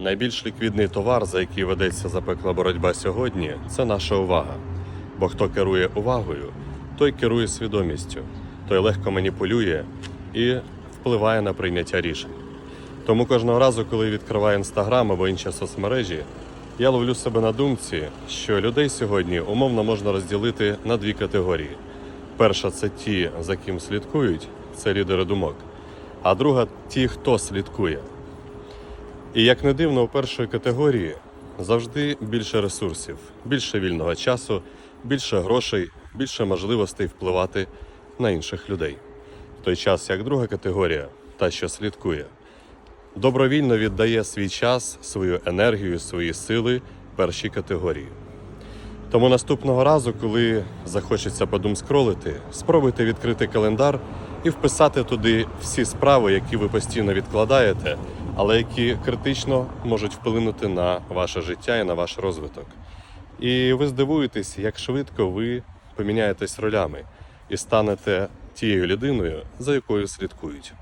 Найбільш ліквідний товар, за який ведеться запекла боротьба сьогодні, це наша увага. Бо хто керує увагою, той керує свідомістю, той легко маніпулює і впливає на прийняття рішень. Тому кожного разу, коли відкриваю інстаграм або інші соцмережі, я ловлю себе на думці, що людей сьогодні умовно можна розділити на дві категорії. Перша це ті, за ким слідкують, це лідери думок, а друга ті, хто слідкує. І як не дивно, у першої категорії завжди більше ресурсів, більше вільного часу, більше грошей, більше можливостей впливати на інших людей. В той час як друга категорія, та що слідкує, добровільно віддає свій час, свою енергію, свої сили першій категорії. Тому наступного разу, коли захочеться подумскролити, спробуйте відкрити календар і вписати туди всі справи, які ви постійно відкладаєте, але які критично можуть вплинути на ваше життя і на ваш розвиток. І ви здивуєтесь, як швидко ви поміняєтесь ролями і станете тією людиною, за якою слідкують.